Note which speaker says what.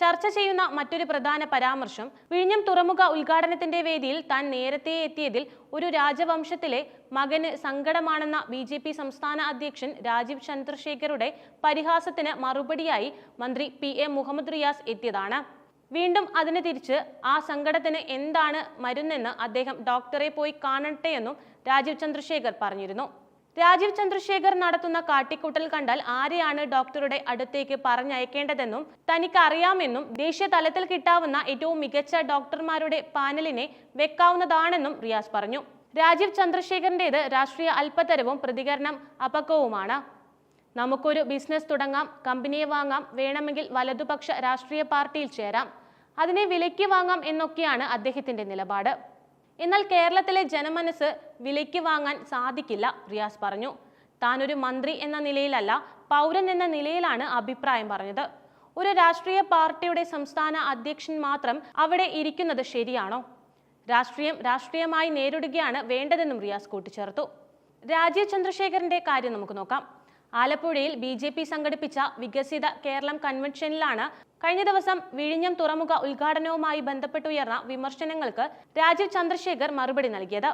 Speaker 1: ചർച്ച ചെയ്യുന്ന മറ്റൊരു പ്രധാന പരാമർശം വിഴിഞ്ഞം തുറമുഖ ഉദ്ഘാടനത്തിന്റെ വേദിയിൽ താൻ നേരത്തെ എത്തിയതിൽ ഒരു രാജവംശത്തിലെ മകന് സങ്കടമാണെന്ന ബി ജെ പി സംസ്ഥാന അധ്യക്ഷൻ രാജീവ് ചന്ദ്രശേഖരുടെ പരിഹാസത്തിന് മറുപടിയായി മന്ത്രി പി എ മുഹമ്മദ് റിയാസ് എത്തിയതാണ്. വീണ്ടും അതിന് തിരിച്ച് ആ സങ്കടത്തിന് എന്താണ് മരുന്നെന്ന് അദ്ദേഹം ഡോക്ടറെ പോയി കാണട്ടെയെന്നും രാജീവ് ചന്ദ്രശേഖർ പറഞ്ഞിരുന്നു. രാജീവ് ചന്ദ്രശേഖർ നടത്തുന്ന കാട്ടിക്കൂട്ടൽ കണ്ടാൽ ആരെയാണ് ഡോക്ടറുടെ അടുത്തേക്ക് പറഞ്ഞയക്കേണ്ടതെന്നും തനിക്ക് അറിയാമെന്നും ദേശീയ തലത്തിൽ കിട്ടാവുന്ന ഏറ്റവും മികച്ച ഡോക്ടർമാരുടെ പാനലിനെ വെക്കാവുന്നതാണെന്നും റിയാസ് പറഞ്ഞു. രാജീവ് ചന്ദ്രശേഖറിന്റേത് രാഷ്ട്രീയ അല്പതരവും പ്രതികരണം അപക്വവുമാണ്. നമുക്കൊരു ബിസിനസ് തുടങ്ങാം കമ്പനിയെ വാങ്ങാം വേണമെങ്കിൽ വലതുപക്ഷ രാഷ്ട്രീയ പാർട്ടിയിൽ ചേരാം. അതിനെ വിലയ്ക്ക് വാങ്ങാം എന്നൊക്കെയാണ് അദ്ദേഹത്തിന്റെ നിലപാട്. എന്നാൽ കേരളത്തിലെ ജനമനസ് വിലയ്ക്ക് വാങ്ങാൻ സാധിക്കില്ല റിയാസ് പറഞ്ഞു. താനൊരു മന്ത്രി എന്ന നിലയിലല്ല പൗരൻ എന്ന നിലയിലാണ് അഭിപ്രായം പറഞ്ഞത്. ഒരു രാഷ്ട്രീയ പാർട്ടിയുടെ സംസ്ഥാന അധ്യക്ഷൻ മാത്രം അവിടെ ഇരിക്കുന്നത് ശരിയാണോ? രാഷ്ട്രീയം രാഷ്ട്രീയമായി നേരിടുകയാണ് വേണ്ടതെന്നും റിയാസ് കൂട്ടിച്ചേർത്തു. രാജീവ് ചന്ദ്രശേഖരന്റെ കാര്യം നമുക്ക് നോക്കാം. ആലപ്പുഴയിൽ ബി ജെ പി സംഘടിപ്പിച്ച വികസിത കേരളം കൺവെൻഷനിലാണ് കഴിഞ്ഞ ദിവസം വിഴിഞ്ഞം തുറമുഖ ഉദ്ഘാടനവുമായി ബന്ധപ്പെട്ടുയർന്ന വിമർശനങ്ങൾക്ക് രാജീവ് ചന്ദ്രശേഖർ മറുപടി നൽകിയത്.